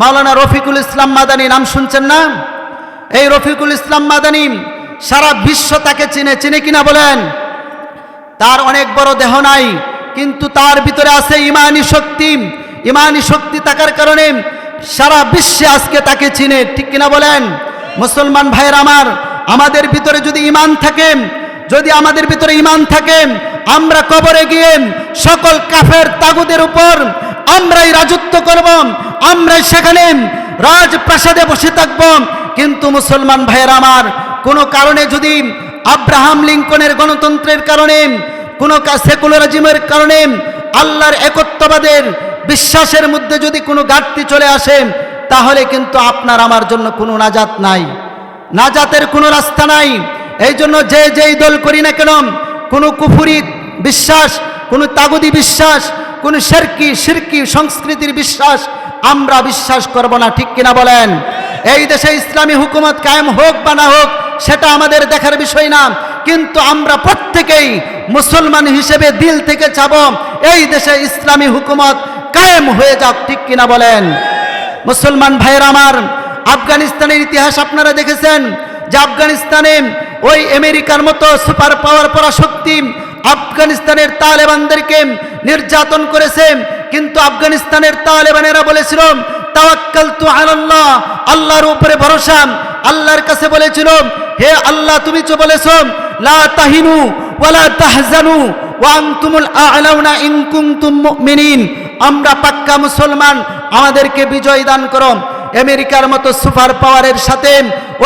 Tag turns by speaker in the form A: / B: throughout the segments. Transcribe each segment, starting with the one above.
A: মাওলানা রফিকুল ইসলাম মাদানী, নাম শুনছেন না? এই রফিকুল ইসলাম মাদানী সারা বিশ্ব তাকে চিনে চিনে কিনা বলেন? তার অনেক বড় দেহ নাই, কিন্তু তার ভিতরে আছে ইমানি শক্তি। ইমানি শক্তি থাকার কারণে সারা বিশ্বে আজকে তাকে চিনে, ঠিক কিনা বলেন? মুসলমান ভাইয়ের আমার, আমাদের ভিতরে যদি ইমান থাকে, যদি আমাদের ভিতরে ইমান থাকে, আমরা কবরে গিয়ে সকল কাফের তাগুদের উপর আমরাই রাজত্ব করব। আমরাই সেখানে রাজপ্রাসাদে বসে থাকব। কিন্তু মুসলমান ভাইয়ের আমার, কোনো কারণে যদি আব্রাহাম লিঙ্কনের গণতন্ত্রের কারণে, কোনো সেকুলারিজমের কারণে আল্লাহর একত্ববাদের বিশ্বাসের মধ্যে যদি কোনো ঘাটতি চলে আসে, তাহলে কিন্তু আপনার আমার জন্য কোনো নাজাত নাই। নাজাতের কোনো রাস্তা নাই। এই জন্য যে যেই দল করি না কেন, কোনো কুফুরি বিশ্বাস, কোনো তাগুদি বিশ্বাস, কোনো শেরকি, শিরকি, সংস্কৃতির বিশ্বাস আমরা বিশ্বাস করব না, ঠিক কিনা বলেন? এই দেশে ইসলামী হুকুমত কায়েম হোক বা না হোক, সেটা আমাদের দেখার বিষয় না। কিন্তু আমরা প্রত্যেকেই মুসলমান হিসেবে দিল থেকে চাব, এই দেশে ইসলামী হুকুমত কায়েম হয়ে যাক, ঠিক কিনা বলেন? মুসলমান ভাইয়ের আমার, আফগানিস্তানের ইতিহাস আপনারা দেখেছেন যে আফগানিস্তানে ওই আমেরিকার মতো সুপার পাওয়ার পরা শক্তি আফগানিস্তানের তালেবানদেরকে নির্যাতন করেছে। কিন্তু আফগানিস্তানের তালেবানেরা বলেছিল তাওয়াক্কাল তু আল্লাহ আল্লাহর উপরে ভরসা। আল্লাহর কাছে বলেছিল, হে আল্লাহ, তুমি তো বলেছ, লা তাহিনু ওয়ালা তাহজানু ওয়া আনতুমুল আ'লাউনা ইন কুনতুম মুমিনিন। আমরা পাক্কা মুসলমান, আমাদেরকে বিজয় দান করো। আমেরিকার মতো সুপার পাওয়ারের সাথে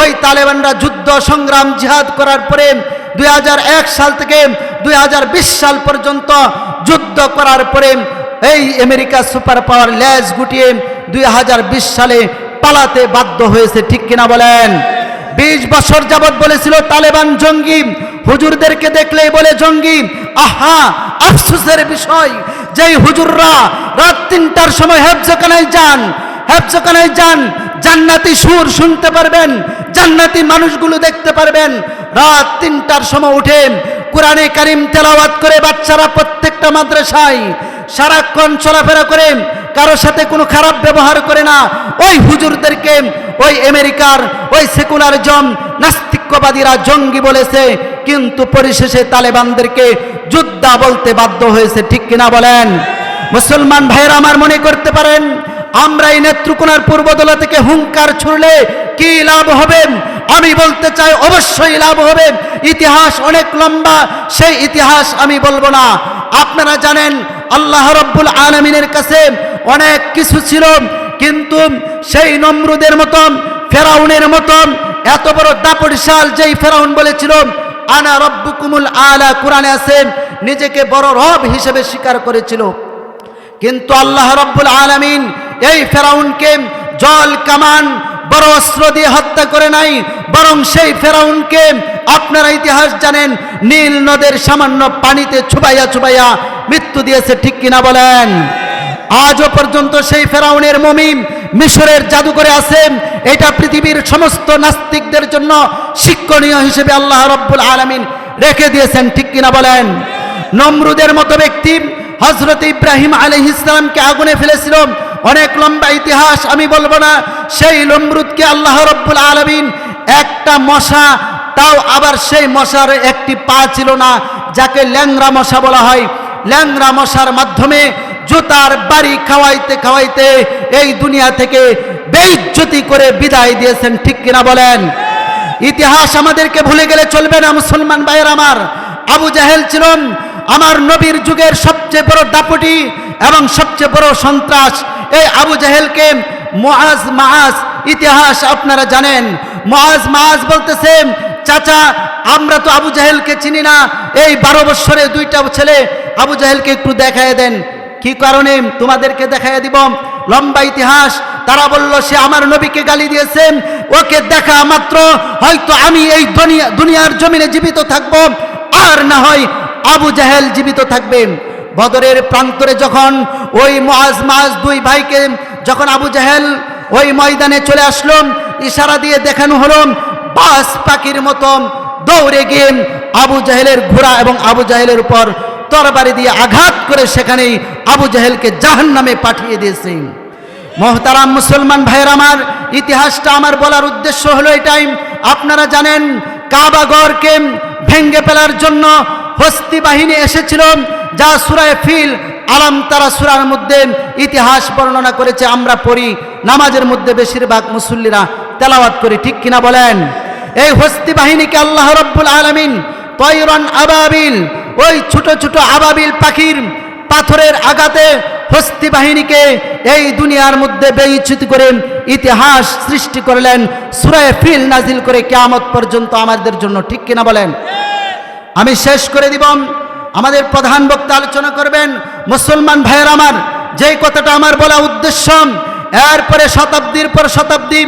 A: ওই তালেবানরা যুদ্ধ, সংগ্রাম, জিহাদ করার পরে দুই হাজার এক সাল থেকে দুই হাজার বিশ সাল পর্যন্ত যুদ্ধ করার পরে এই আমেরিকা সুপার পাওয়ার ল্যাজ গুটিয়ে দুই হাজার বিশ সালে পালাতে বাধ্য হয়েছে, ঠিক কিনা বলেন? বিশ বছর যাবৎ বলেছিল, তালেবান জঙ্গি, হুজুরদেরকে দেখলেই বলে জঙ্গি, আহা, আফসোসের বিষয়, যেই হুজুররা রাত তিনটার সময় হেফজখানায় যান হেফজখানায় যান, জান্নাতি সুর শুনতে পারবেন, জান্নাতি মানুষগুলো দেখতে পারবেন, রাত তিনটার সময় উঠে কোরআনে কারিম তেলাওয়াত করে বাচ্চারা প্রত্যেকটা মাদ্রাসায় সারাক্ষণ চলাফেরা করে কারোর সাথে কোনো খারাপ ব্যবহার করে না। ওই হুজুরদেরকে ওই আমেরিকার ওই সেকুলার জম নাস্তিক্যবাদীরা জঙ্গি বলেছে, কিন্তু পরিশেষে তালেবানদেরকে যোদ্ধা বলতে বাধ্য হয়েছে। ঠিক কিনা বলেন? মুসলমান ভাইয়েরা আমার মনে করতে পারেন, আমরা এই নেত্রকোনার পূর্বদলা থেকে হুঙ্কার ছুড়লে কি লাভ হবে? আমি বলতে চাই, অবশ্যই লাভ হবে। ইতিহাস অনেক লম্বা, সেই ইতিহাস আমি বলব না। আপনারা জানেন আল্লাহ রব্বুল আলমিনের কাছে অনেক কিছু ছিল, কিন্তু সেই নমরুদের মতন, ফেরাউনের মতন, এত বড় দাপড়শাল যেই ফেরাউন বলেছিল, আনা রব্বুকুমুল আলা কোরআনে আছেন নিজেকে বড় রব হিসেবে স্বীকার করেছিল। কিন্তু আল্লাহ রব্বুল আলমিন এই ফেরাউনকে জল কামান বড় অস্ত্র দিয়ে হত্যা করে নাই, বরং সেই ফেরাউনকে আপনারা ইতিহাস জানেন, নীল নদের সামান্য পানিতে ছুবাইয়া ছুবাইয়া মৃত্যু দিয়েছে, ঠিক কিনা বলেন? আজও পর্যন্ত সেই ফেরাউনের মমিন মিশরের জাদুঘরে আছেন এটা পৃথিবীর সমস্ত নাস্তিকদের জন্য শিক্ষণীয় হিসেবে আল্লাহ রব্বুল আলমিন রেখে দিয়েছেন, ঠিক কিনা বলেন? নমরুদের মতো ব্যক্তি হজরত ইব্রাহিম আলী ইসলামকে আগুনে ফেলেছিল অনেক লম্বা ইতিহাস, আমি বলব না, সেই নমরুদকে আল্লাহ রব্বুল আলমিন একটা মশা, তাও আবার সেই মশার একটি পা ছিল না, যাকে ল্যাংরা মশা বলা হয়। ল্যাংরা মশার মাধ্যমে জুতার বাড়ি খাওয়াইতে খাওয়াইতে এই দুনিয়া থেকে বেইজ্জতি করে বিদায় দিয়েছেন, ঠিক কিনা বলেন? ইতিহাস আমাদেরকে ভুলে গেলে চলবে না, মুসলমান ভাইয়ের আমার। আবু জাহেল ছিলেন আমার নবীর যুগের সবচেয়ে বড় দাপটি এবং সবচেয়ে বড় সন্ত্রাস। এই আবু জাহেলকে মোয়াজ মাহাজ ইতিহাস আপনারা জানেন। মোয়াজ মাহাজ বলতেছেন চাচা, আমরা তো আবু জাহেলকে চিনি না। এই বারো বৎসরে দুইটা ছেলে আবু জাহেলকে একটু দেখায় দেন। কি কারণে তোমাদেরকে দেখায় দিব? লম্বা ইতিহাস। তারা বলল, সে আমার নবীকে গালি দিয়েছেন ওকে দেখা মাত্র। হয়তো আমি এই দুনিয়া দুনিয়ার জমিনে জীবিত থাকব। আর না হয় আবু জাহেল জীবিত থাকবেন বদরের প্রান্তরে যখন ওই মাজ মাজ দুই ভাইকে, যখন আবু জাহেল ওই ময়দানে চলে আসলো, ইশারা দিয়ে দেখানো হলো, বাস পাখির মতন দৌড়ে গিয়ে আবু জাহেলের ঘোড়া এবং আবু জাহেলের উপর তরবারি দিয়ে আঘাত করে সেখানেই আবু জাহেলকে জাহান নামে পাঠিয়ে দিয়েছে। মহতারাম মুসলমান ভাইয়ের আমার, ইতিহাসটা আমার বলার উদ্দেশ্য হলো এটাই। আপনারা জানেন কাবাগরকে ভেঙ্গে ফেলার জন্য হস্তি বাহিনী এসেছিল। যা সুরায় ফিল, আলাম তারা সুরার মধ্যে ইতিহাস বর্ণনা করেছে, আমরা পড়ি। নামাজের মধ্যে বেশিরভাগ মুসল্লিরা তেলাওয়াত করি, ঠিক কিনা বলেন? এই হস্তি বাহিনীকে আল্লাহ রব্বুল আলমিন তৈরন আবাবিল, ওই ছোট ছোট আবাবিল পাখির পাথরের আঘাতে হস্তি বাহিনীকে এই দুনিয়ার মধ্যে বেইচ্যুত করে ইতিহাস সৃষ্টি করলেন সুরায় ফিল নাজিল করে কেয়ামত পর্যন্ত আমাদের জন্য, ঠিক কিনা বলেন? আমি শেষ করে দিব। আমাদের প্রধান বক্তা আলোচনা করবেন, মুসলমান ভাইয়ের আমার, যেই কথাটা আমার বলা উদ্দেশ্য, এরপরে শতাব্দীর পর শতাব্দী,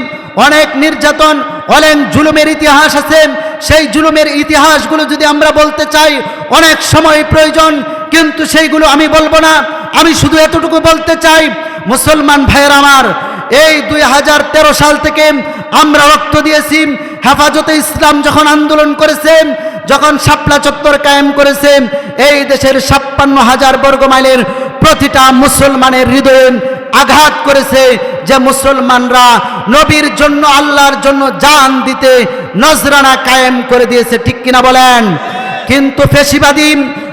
A: অনেক নির্যাতন অনেক জুলুমের ইতিহাস আছে, সেই জুলুমের ইতিহাসগুলো যদি আমরা বলতে চাই, অনেক সময় প্রয়োজন, কিন্তু সেইগুলো আমি বলব না, আমি শুধু এতটুকু বলতে চাই, মুসলমান ভাইয়ের আমার, এই দুই হাজার তেরো সাল থেকে আমরা রক্ত দিয়েছি, হেফাজতে ইসলাম যখন আন্দোলন করেছেন যখন শাপলা চত্বর কায়েম করেছেন এই দেশের ছাপ্পান্ন হাজার বর্গ মাইলের প্রতিটা মুসলমানের হৃদয়ে আঘাত করেছে যে মুসলমানরা নবীর জন্য, আল্লাহর জন্য জান দিতে নজরানা কায়েম করে দিয়েছে। ঠিক কিনা বলেন? কিন্তু ফেসিবাদী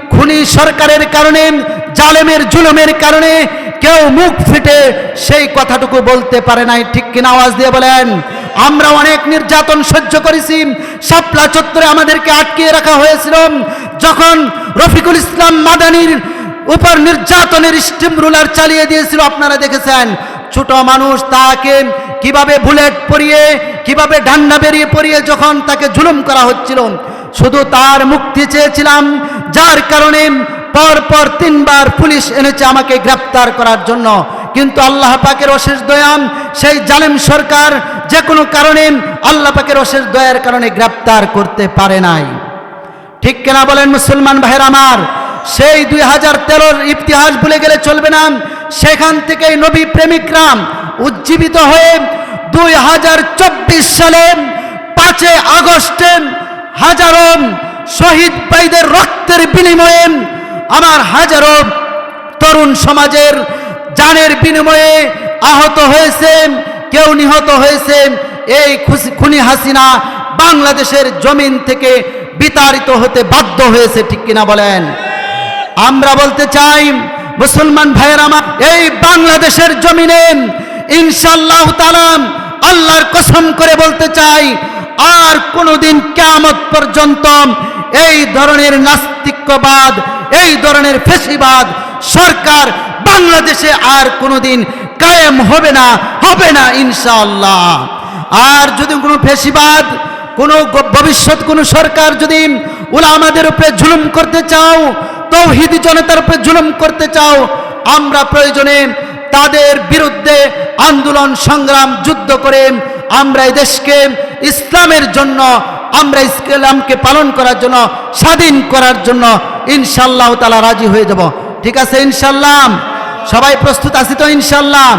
A: খুনি সরকারের কারণে, জালেমের জুলুমের কারণে কেউ মুখ ফিটে সেই কথাটুকু বলতে পারে নাই। ঠিক কিনা আওয়াজ দিয়ে বলেন? আমরা অনেক নির্যাতন সহ্য করেছি। শাপলা চত্বরে আমাদেরকে আটকিয়ে রাখা হয়েছিল। যখন রফিকুল ইসলাম মাদানির উপর নির্যাতনের স্টিম রুলার চালিয়ে দিয়েছিল, আপনারা দেখেছেন, ছোট মানুষ তাকে কীভাবে বুলেট পরিয়ে, কীভাবে ডান্ডা বেরিয়ে পরিয়ে যখন তাকে জুলুম করা হচ্ছিল, শুধু তার মুক্তি চেয়েছিলাম। যার কারণে পর পর তিনবার পুলিশ এনেছে আমাকে গ্রেপ্তার করার জন্য। কিন্তু আল্লাহ পাকের অশেষ দয়াম, সেই জালেম সরকার যে কোনো কারণে আল্লাহ পাকের অশেষ দয়ার কারণে গ্রেপ্তার করতে পারে নাই। ঠিক কেনা বলেন মুসলমান ভাইয়ের আমার? সেই দুই হাজার তেরোর ইতিহাস ভুলে গেলে চলবে না। সেখান থেকেই নবী প্রেমিকরা উজ্জীবিত হয়ে দুই হাজার চব্বিশ সালে পাঁচে আগস্টে হাজারো শহীদ ভাইদের রক্তের বিনিময়ে আমার হাজারো তরুণ সমাজের জানের বিনিময়ে আহত হয়েছেন কেউ নিহত হয়েছেন এই খুনি হাসিনা বাংলাদেশের জমিন থেকে বিতাড়িত হতে বাধ্য হয়েছে, ঠিক কিনা বলেন? আমরা বলতে চাই, মুসলমান ভাইয়ের আমার, এই বাংলাদেশের জমিনে ইনশাল্লাহ তালাম আল্লাহর কসম করে বলতে চাই, আর কোনোদিন কেয়ামত পর্যন্ত এই ধরনের নাস্তিক্যবাদ এই ধরনের ফেসিবাদ সরকার বাংলাদেশে আর কোনোদিন কায়েম হবে না হবে না ইনশাআল্লাহ। আর যদি কোনো ফেসিবাদ, কোনো ভবিষ্যৎ, কোনো সরকার যদি উলামাদের উপরে জুলুম করতে চাও, তৌহিদি জনতার উপরে জুলুম করতে চাও, আমরা প্রয়োজনে তাদের বিরুদ্ধে আন্দোলন, সংগ্রাম, যুদ্ধ করে আমরা এই দেশকে ইসলামের জন্য, আমরা ইসলামকে পালন করার জন্য, স্বাধীন করার জন্য ইনশাল্লাহ তালা রাজি হয়ে যাব। ঠিক আছে ইনশাল্লাহ সবাই প্রস্তুত আছি তো ইনশাল্লাহ